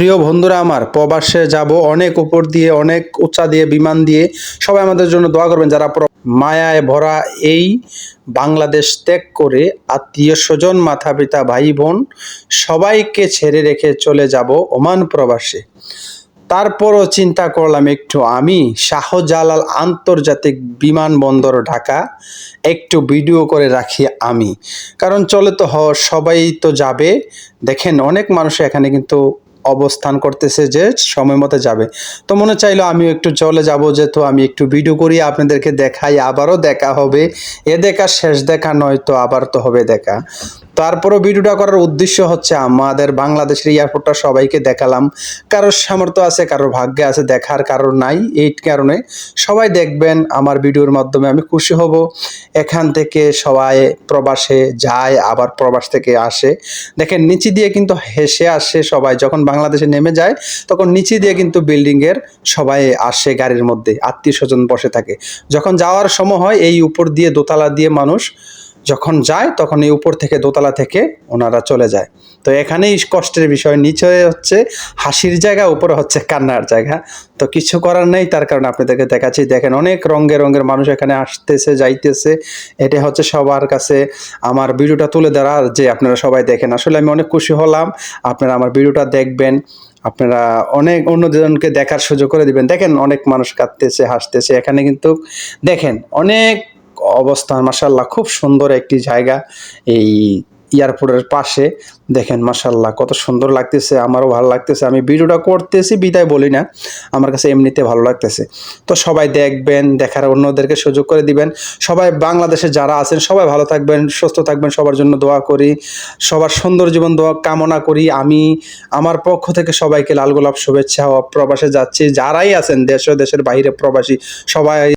প্রিয় বন্ধুরা আমার, প্রবাসে যাব অনেক উপর দিয়ে, অনেক উঁচা দিয়ে, বিমান দিয়ে। সবাই আমাদের জন্য দোয়া করবেন যারা মায়ায় ভরা এই বাংলাদেশ ত্যাগ করে আত্মীয় স্বজন মাথা পিতা ভাই বোন সবাইকে ছেড়ে রেখে চলে যাব ওমান প্রবাসে। তারপরও চিন্তা করলাম একটু আমি, শাহজালাল আন্তর্জাতিক বিমানবন্দর ঢাকা, একটু ভিডিও করে রাখি আমি। কারণ চলে তো হ, সবাই তো যাবে। দেখেন অনেক মানুষ এখানে কিন্তু অবস্থান করতেছে যে সময় মতো যাবে। তো মনে চাইলো আমি একটু চলে যাব, যেহেতু আমি একটু ভিডিও করি, আপনাদেরকে দেখাই, আবারও দেখা হবে। এ দেখা শেষ দেখা নয় তো আবার তো হবে দেখা। তারপরও ভিডিওটা করার উদ্দেশ্য হচ্ছে আমাদের বাংলাদেশের এয়ারপোর্টটা সবাইকে দেখালাম। কারোর সামর্থ্য আছে, কারোর ভাগ্যে আছে, দেখার কারোর নাই। এই কারণে সবাই দেখবেন আমার ভিডিওর মাধ্যমে আমি খুশি হব। এখান থেকে সবাই প্রবাসে যায়, আবার প্রবাস থেকে আসে। দেখেন, নিচে দিয়ে কিন্তু হেসে আসে সবাই। যখন বাংলাদেশে নেমে যায়, তখন নিচে দিয়ে কিন্তু বিল্ডিংয়ের সবাই আসে গাড়ির মধ্যে। আত্মীয় স্বজন বসে থাকে। যখন যাওয়ার সময় হয়, এই উপর দিয়ে দোতলা দিয়ে মানুষ যখন যায়, তখন এই উপর থেকে দোতলা থেকে ওনারা চলে যায়। তো এখানেই কষ্টের বিষয়। নিচে হচ্ছে হাসির জায়গা, উপরে হচ্ছে কান্নার জায়গা। তো কিছু করার নেই, তার কারণে আপনাদেরকে দেখাচ্ছি। দেখেন, অনেক রঙের রঙের মানুষ এখানে আসতেছে, যাইতেছে। এটা হচ্ছে সবার কাছে আমার ভিডিওটা তুলে ধরা, যে আপনারা সবাই দেখেন। আসলে আমি অনেক খুশি হলাম। আপনারা আমার ভিডিওটা দেখবেন। আপনারা অনেক অন্যজনকে দেখার সুযোগ করে দিবেন। দেখেন, অনেক মানুষ কাঁদতেছে, হাসতেছে। এখানে কিন্তু দেখেন, অনেক অবস্থান মাসাল্লাহ খুব সুন্দর একটি জায়গা এই এয়ারপোর্টের পাশে। দেখেন মাসাল্লাহ কত সুন্দর লাগতেছে, আমারও ভালো লাগতেছে। আমি ভিডিওটা করতেছি, বিদায় বলি না, আমার কাছে এমনিতে ভালো লাগতেছে। তো সবাই দেখবেন, দেখার অন্যদেরকে সুযোগ করে দিবেন। সবাই বাংলাদেশে যারা আছেন, সবাই ভালো থাকবেন, সুস্থ থাকবেন, সবার জন্য দোয়া করি, সবার সুন্দর জীবন দোয়া কামনা করি। আমি, আমার পক্ষ থেকে সবাইকে লাল গোলাপ শুভেচ্ছা প্রবাসে যাচ্ছি। যারাই আছেন, দেশ ও দেশের বাইরে প্রবাসী, সবাই